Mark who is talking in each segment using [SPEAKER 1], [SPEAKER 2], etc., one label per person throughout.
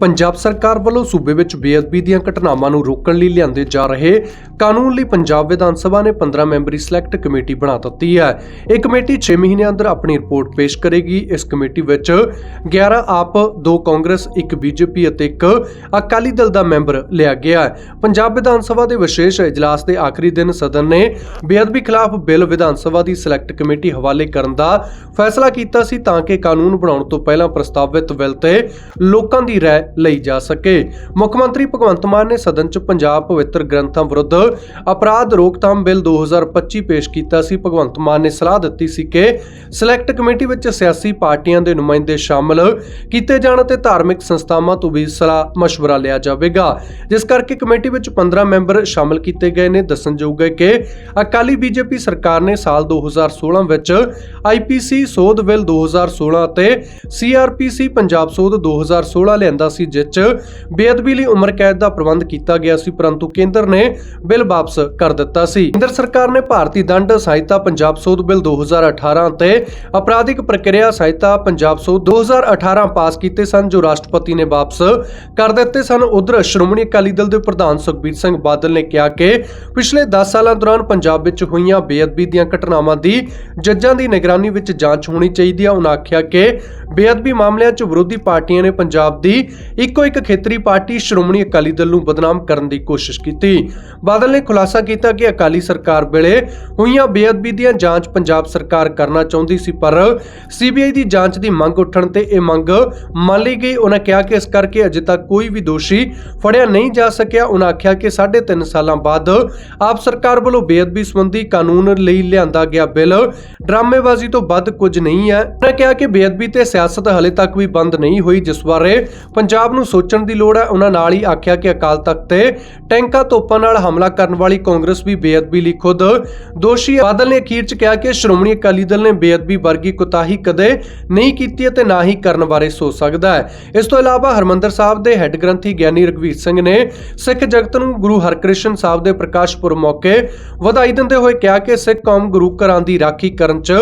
[SPEAKER 1] ਪੰਜਾਬ ਸਰਕਾਰ ਵੱਲੋਂ ਸੂਬੇ ਵਿੱਚ ਬੇਅਦਬੀ ਦੀਆਂ ਘਟਨਾਵਾਂ ਨੂੰ ਰੋਕਣ ਲਈ ਲਿਆਂਦੇ ਜਾ ਰਹੇ ਕਾਨੂੰਨ ਲਈ ਪੰਜਾਬ ਵਿਧਾਨ ਸਭਾ ਨੇ 15 ਮੈਂਬਰੀ ਸਿਲੈਕਟ ਕਮੇਟੀ ਬਣਾ ਦਿੱਤੀ ਹੈ। ਇਹ ਕਮੇਟੀ 6 ਮਹੀਨਿਆਂ ਅੰਦਰ ਆਪਣੀ ਰਿਪੋਰਟ ਪੇਸ਼ ਕਰੇਗੀ। ਇਸ ਕਮੇਟੀ ਵਿੱਚ 11 ਆਪ 2 ਕਾਂਗਰਸ 1 ਬੀਜੇਪੀ ਅਤੇ 1 ਅਕਾਲੀ ਦਲ ਦਾ ਮੈਂਬਰ ਲਿਆ ਗਿਆ ਹੈ। ਪੰਜਾਬ ਵਿਧਾਨ ਸਭਾ ਦੇ ਵਿਸ਼ੇਸ਼ ਇਜਲਾਸ ਦੇ ਆਖਰੀ ਦਿਨ ਸਦਨ ਨੇ ਬੇਅਦਬੀ ਖਿਲਾਫ ਬਿੱਲ ਵਿਧਾਨ ਸਭਾ ਦੀ ਸਿਲੈਕਟ ਕਮੇਟੀ ਹਵਾਲੇ ਕਰਨ ਦਾ ਫੈਸਲਾ ਕੀਤਾ ਸੀ ਤਾਂ ਕਿ ਕਾਨੂੰਨ ਬਣਾਉਣ ਤੋਂ ਪਹਿਲਾਂ ਪ੍ਰਸਤਾਵਿਤ ਬਿੱਲ ਤੇ ਲੋਕਾਂ ਦੀ ਰਾਏ ਲਈ ਜਾ ਸਕੇ ਮੁੱਖ ਮੰਤਰੀ ਭਗਵੰਤ ਮਾਨ ਨੇ ਸਦਨ 'ਚ ਪੰਜਾਬ ਪਵਿੱਤਰ ਗ੍ਰੰਥਾਂ ਵਿਰੁੱਧ ਅਪਰਾਧ ਰੋਕਥਾਮ ਬਿੱਲ 2025 ਪੇਸ਼ ਕੀਤਾ ਸੀ ਭਗਵੰਤ ਮਾਨ ਨੇ ਸਲਾਹ ਦਿੱਤੀ ਸੀ ਕਿ ਸਿਲੈਕਟ ਕਮੇਟੀ ਵਿੱਚ ਸਿਆਸੀ ਪਾਰਟੀਆਂ ਦੇ ਨੁਮਾਇੰਦੇ ਸ਼ਾਮਲ ਕੀਤੇ ਜਾਣ ਅਤੇ ਧਾਰਮਿਕ ਸੰਸਥਾਵਾਂ ਤੋਂ ਵੀ ਸਲਾਹ مشورہ ਲਿਆ ਜਾਵੇਗਾ ਜਿਸ ਕਰਕੇ ਕਮੇਟੀ ਵਿੱਚ 15 ਮੈਂਬਰ ਸ਼ਾਮਲ ਕੀਤੇ ਗਏ ਨੇ ਦੱਸਣਯੋਗ ਹੈ ਕਿ ਅਕਾਲੀ ਬੀਜੇਪੀ ਸਰਕਾਰ ਨੇ ਸਾਲ 2016 ਵਿੱਚ ਆਈਪੀਸੀ ਸੋਧ ਬਿੱਲ 2016 ਅਤੇ ਸੀਆਰਪੀਸੀ ਪੰਜਾਬ ਸੋਧ 2016 ਲਿਆਂਦਾ ਸੀ, ਜਿਸ 'ਚ ਬੇਅਦਬੀ ਲਈ ਉਮਰ ਕੈਦ ਦਾ ਪ੍ਰਬੰਧ ਕੀਤਾ ਗਿਆ ਸੀ, ਪਰੰਤੂ ਕੇਂਦਰ ਨੇ ਬਿੱਲ ਵਾਪਸ ਕਰ ਦਿੱਤਾ ਸੀ। ਕੇਂਦਰ ਸਰਕਾਰ ਨੇ ਭਾਰਤੀ ਦੰਡ ਸਹਾਇਤਾ ਪੰਜਾਬ ਸੋਧ ਬਿੱਲ 2018 ਅਤੇ ਅਪਰਾਧਿਕ ਪ੍ਰਕਿਰਿਆ ਸਹਾਇਤਾ ਪੰਜਾਬ ਸੋਧ 2018 ਪਾਸ ਕੀਤੇ ਸਨ, ਜੋ ਰਾਸ਼ਟਰਪਤੀ ਨੇ ਵਾਪਸ ਕਰ ਦਿੱਤੇ ਸਨ। ਉਧਰ ਸ਼੍ਰੋਮਣੀ ਅਕਾਲੀ ਦਲ ਦੇ ਪ੍ਰਧਾਨ ਸੁਖਬੀਰ ਸਿੰਘ ਬਾਦਲ ਨੇ ਕਿਹਾ ਕਿ ਪਿਛਲੇ 10 ਸਾਲਾਂ ਦੌਰਾਨ ਪੰਜਾਬ ਵਿੱਚ ਹੋਈਆਂ ਬੇਅਦਬੀ ਦੀਆਂ ਘਟਨਾਵਾਂ ਦੀ ਜੱਜਾਂ ਦੀ ਨਿਗਰਾਨੀ ਵਿੱਚ ਜਾਂਚ ਹੋਣੀ ਚਾਹੀਦੀ ਹੈ ਉਹਨਾਂ ਆਖਿਆ ਕਿ ਬੇਅਦਬੀ ਮਾਮਲਿਆਂ 'ਚ ਵਿਰੋਧੀ ਪਾਰਟੀਆਂ ਨੇ ਪੰਜਾਬ ਦੀ ਇੱਕੋ ਇੱਕ ਖੇਤਰੀ ਪਾਰਟੀ ਸ਼੍ਰੋਮਣੀ ਅਕਾਲੀ ਦਲ ਨੂੰ ਬਦਨਾਮ ਕਰਨ ਦੀ ਕੋਸ਼ਿਸ਼ ਕੀਤੀ। ਬਾਦਲ ਨੇ ਖੁਲਾਸਾ ਕੀਤਾ ਕਿ ਅਕਾਲੀ ਸਰਕਾਰ ਵੇਲੇ ਹੋਈਆਂ ਬੇਅਦਬੀ ਦੀਆਂ ਜਾਂਚ ਪੰਜਾਬ ਸਰਕਾਰ ਕਰਨਾ ਚਾਹੁੰਦੀ ਸੀ, ਪਰ ਸੀਬੀਆਈ ਦੀ ਜਾਂਚ ਦੀ ਮੰਗ ਉੱਠਣ ਤੇ ਇਹ ਮੰਗ ਮੰਨ ਲਈ ਗਈ। ਉਹਨਾਂ ਕਿਹਾ ਕਿ ਇਸ ਕਰਕੇ ਅਜੇ ਤੱਕ ਕੋਈ ਵੀ ਦੋਸ਼ੀ ਫੜਿਆ ਨਹੀਂ ਜਾ ਸਕਿਆ। ਉਹਨਾਂ ਆਖਿਆ ਕਿ 3.5 ਸਾਲਾਂ ਬਾਅਦ ਆਪ ਸਰਕਾਰ ਵੱਲੋਂ ਬੇਅਦਬੀ ਸੰਬੰਧੀ ਕਾਨੂੰਨ ਲਈ ਲਿਆਂਦਾ ਗਿਆ ਬਿੱਲ ਡਰਾਮੇਬਾਜ਼ੀ ਤੋਂ ਵੱਧ ਕੁਝ ਨਹੀਂ ਹੈ। ਉਹਨਾਂ ਕਿਹਾ ਕਿ ਬੇਅਦਬੀ ਤੇ ਸਿਆਸਤ ਹਲੇ ਤੱਕ ਵੀ ਬੰਦ ਨਹੀਂ ਹੋਈ, ਜਿਸ ਬਾਰੇ ਪੰਜਾਬ ਨੂੰ ਸੋਚਣ ਦੀ ਲੋੜ ਹੈ, ਉਹਨਾਂ ਨਾਲ ਹੀ ਆਖਿਆ ਕਿ ਅਕਾਲ ਤਖਤ ਤੇ ਟੈਂਕਾਂ ਤੋਪਾਂ ਨਾਲ ਹਮਲਾ ਕਰਨ ਵਾਲੀ ਕਾਂਗਰਸ ਵੀ ਬੇਅਦਬੀ ਲਈ ਖੁਦ ਦੋਸ਼ੀ ਬਾਦਲ ਨੇ ਅਖੀਰ 'ਚ ਕਿਹਾ ਕਿ ਸ਼੍ਰੋਮਣੀ ਅਕਾਲੀ ਦਲ ਨੇ ਬੇਅਦਬੀ ਵਰਗੀ ਕੁਤਾਹੀ ਕਦੇ ਨਹੀਂ ਕੀਤੀ ਅਤੇ ਨਾ ਹੀ ਕਰਨ ਬਾਰੇ ਸੋਚ ਸਕਦਾ ਹੈ। ਇਸ ਤੋਂ ਇਲਾਵਾ ਹਰਮੰਦਰ ਸਾਹਿਬ ਦੇ ਹੈੱਡ ਗ੍ਰੰਥੀ ਗਿਆਨੀ ਰਗਵੀਰ ਸਿੰਘ ਨੇ ਸਿੱਖ ਜਗਤ ਨੂੰ ਗੁਰੂ ਹਰਕ੍ਰਿਸ਼ਨ ਸਾਹਿਬ ਦੇ ਪ੍ਰਕਾਸ਼ ਪੁਰਬ ਮੌਕੇ ਵਧਾਈ ਦਿੰਦੇ ਹੋਏ ਕਿਹਾ ਕਿ ਸਿੱਖ ਕੌਮ ਗੁਰੂ ਘਰਾਂ ਦੀ ਰਾਖੀ ਕਰਨ 'ਚ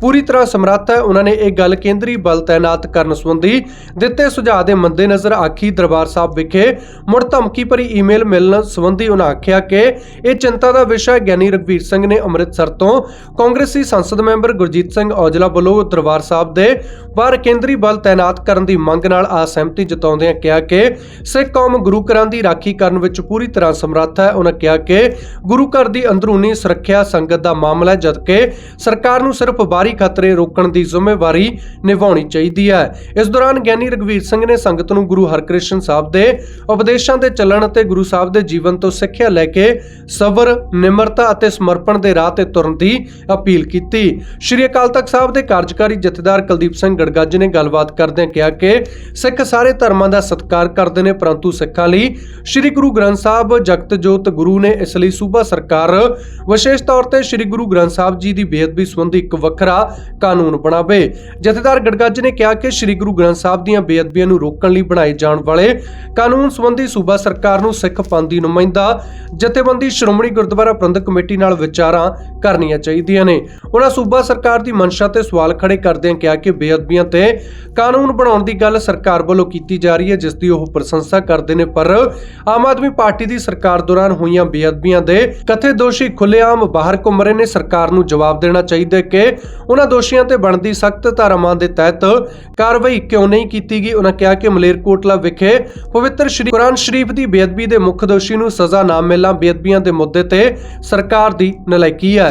[SPEAKER 1] ਪੂਰੀ ਤਰ੍ਹਾਂ ਸਮਰੱਥ ਹੈ। ਉਹਨਾਂ ਨੇ ਇਹ ਗੱਲ ਕੇਂਦਰੀ ਬਲ ਤਾਇਨਾਤ ਕਰਨ ਸੰਬੰਧੀ ਦਿੱਤੇ ਸੁਝਾਅ ਦੇ ਮੱਦੇਨਜ਼ਰ ਆਖੀ ਦਰਬਾਰ ਸਾਹਿਬ ਵਿਖੇ ਮੁੜ ਧਮਕੀ ਭਰੀ ਈਮੇਲ ਮਿਲਣ ਸੰਬੰਧੀ ਉਹਨਾਂ ਆਖਿਆ ਕਿ ਇਹ ਚਿੰਤਾ ਦਾ ਵਿਸ਼ਾ ਗਿਆਨੀ ਰਗਵੀਰ ਸਿੰਘ ਨੇ ਅੰਮ੍ਰਿਤਸਰ ਤੋਂ ਕਾਂਗਰਸੀ ਸੰਸਦ ਮੈਂਬਰ ਗੁਰਜੀਤ ਸਿੰਘ ਔਜਲਾ ਵੱਲੋਂ ਦਰਬਾਰ ਸਾਹਿਬ ਦੇ ਬਾਹਰ ਕੇਂਦਰੀ ਬਲ ਤਾਇਨਾਤ ਕਰਨ ਦੀ ਮੰਗ ਨਾਲ ਅਸਹਿਮਤੀ ਜਤਾਉਂਦਿਆਂ ਕਿਹਾ ਕਿ ਸਿੱਖ ਕੌਮ ਗੁਰੂ ਘਰਾਂ ਦੀ ਰਾਖੀ ਕਰਨ ਵਿੱਚ ਪੂਰੀ ਤਰ੍ਹਾਂ ਸਮਰੱਥ ਹੈ। ਉਹਨਾਂ ਕਿਹਾ ਕਿ ਗੁਰੂ ਘਰ ਦੀ ਅੰਦਰੂਨੀ ਸੁਰੱਖਿਆ ਸੰਗਤ ਦਾ ਮਾਮਲਾ ਹੈ, ਜਦਕਿ ਸਰਕਾਰ ਨੂੰ ਸਿਰਫ ਬਾਹਰੀ ਖਤਰੇ ਰੋਕਣ ਦੀ ਜ਼ਿੰਮੇਵਾਰੀ ਨਿਭਾਉਣੀ ਚਾਹੀਦੀ ਹੈ। ਇਸ ਦੌਰਾਨ ਗਿਆਨੀ ਰਗਵੀਰ ਸਿੰਘ ਨੇ ਸੰਗਤ ਨੂੰ ਗੁਰੂ ਹਰਕ੍ਰਿਸ਼ਨ ਸਾਹਿਬ ਦੇ ਉਪਦੇਸ਼ਾਂ ਤੇ ਚੱਲਣ ਅਤੇ ਗੁਰੂ ਸਾਹਿਬ ਦੇ ਜੀਵਨ ਤੋਂ ਸਿੱਖਿਆ ਲੈ ਕੇ ਸਬਰ ਨਿਮਰਤਾ ਅਤੇ ਸਮਰਪਣ ਦੇ ਰਾਹ ਤੇ ਤੁਰਨ ਦੀ ਅਪੀਲ ਕੀਤੀ। ਸ਼੍ਰੀ ਅਕਾਲ ਤਖਤ ਸਾਹਿਬ ਦੇ ਕਾਰਜਕਾਰੀ ਜਥੇਦਾਰ ਕੁਲਦੀਪ ਸਿੰਘ ਗੜਗੱਜ ਨੇ ਗੱਲਬਾਤ ਕਰਦਿਆਂ ਕਿਹਾ ਕਿ ਸਿੱਖ ਸਾਰੇ ਧਰਮਾਂ ਦਾ ਸਤਿਕਾਰ ਕਰਦੇ ਨੇ, ਪਰੰਤੂ ਸਿੱਖਾਂ ਲਈ ਸ਼੍ਰੀ ਗੁਰੂ ਗ੍ਰੰਥ ਸਾਹਿਬ ਜਗਤ ਜੋਤ ਗੁਰੂ ਨੇ ਇਸ ਲਈ ਸੂਬਾ ਸਰਕਾਰ ਵਿਸ਼ੇਸ਼ ਤੌਰ ਤੇ ਸ਼੍ਰੀ ਗੁਰੂ ਗ੍ਰੰਥ ਸਾਹਿਬ ਜੀ ਦੀ ਬੇਅਦਬੀ ਸੰਬੰਧੀ ਇੱਕ ਵੱਖਰਾ ਕਾਨੂੰਨ ਬਣਾਵੇ। ਜਥੇਦਾਰ ਗੜਗੱਜ ਨੇ ਕਿਹਾ ਕਿ ਸ਼੍ਰੀ ਗੁਰੂ ਗ੍ਰੰਥ ਸਾਹਿਬ ਦੀਆਂ ਬੇਅਦਬੀਆਂ ਨੂੰ ਰੋਕਣ ਲਈ ਬਣਾਏ ਜਾਣ ਵਾਲੇ ਕਾਨੂੰਨ ਸੰਬੰਧੀ ਸੂਬਾ ਸਰਕਾਰ ਨੂੰ ਸਿੱਖ ਪੰਥ ਦੀ ਨੁਮਾਇੰਦਾ, ਜਥੇਬੰਦੀ ਸ਼੍ਰੋਮਣੀ ਗੁਰਦੁਆਰਾ ਪ੍ਰਬੰਧਕ ਕਮੇਟੀ ਨਾਲ ਵਿਚਾਰਾਂ ਕਰਨੀਆਂ ਚਾਹੀਦੀਆਂ ਨੇ। ਉਹਨਾਂ ਸੂਬਾ ਸਰਕਾਰ ਦੀ ਮਨਸ਼ਾ ਤੇ ਸਵਾਲ ਖੜੇ ਕਰਦਿਆਂ ਕਿਹਾ ਕਿ ਬੇਅਦਬੀਆਂ ਤੇ ਕਾਨੂੰਨ ਬਣਾਉਣ ਦੀ ਗੱਲ ਸਰਕਾਰ ਵੱਲੋਂ ਕੀਤੀ ਜਾ ਰਹੀ ਹੈ, ਜਿਸ ਦੀ ਉਹ ਪ੍ਰਸ਼ੰਸਾ ਕਰਦੇ ਨੇ, ਪਰ ਆਮ ਆਦਮੀ ਪਾਰਟੀ ਦੀ ਸਰਕਾਰ ਦੌਰਾਨ ਹੋਈਆਂ ਬੇਅਦਬੀਆਂ ਦੇ ਕਥੇ ਦੋਸ਼ੀ ਖੁੱਲੇਆਮ ਬਾਹਰ ਘੁੰਮ ਰਹੇ ਨੇ। ਸਰਕਾਰ ਨੂੰ ਜਵਾਬ ਦੇਣਾ ਚਾਹੀਦਾ ਕਿ ਉਹਨਾਂ ਦੋਸ਼ੀਆਂ ਤੇ ਬਣਦੀ ਸਖਤ ਧਾਰਾਵਾਂ ਦੇ ਤਹਿਤ ਕਾਰਵਾਈ ਕਿਉਂ ਨਹੀਂ ਕੀਤੀ ਗਈ। ਉਹਨਾਂ ਕਿਹਾ ਕਿ ਮਲੇਰ ਮਲੇਰਕੋਟਲਾ ਵਿਖੇ ਪਵਿੱਤਰ ਸ਼੍ਰੀ ਕੁਰਾਨ ਸ਼ਰੀਫ ਦੀ ਬੇਅਦਬੀ ਦੇ ਮੁੱਖ ਦੋਸ਼ੀ ਨੂੰ ਸਜ਼ਾ ਨਾ ਮਿਲਣਾ ਬੇਅਦਬੀਆਂ ਦੇ ਮੁੱਦੇ ਤੇ ਸਰਕਾਰ ਦੀ ਨਲਾਇਕੀ ਹੈ।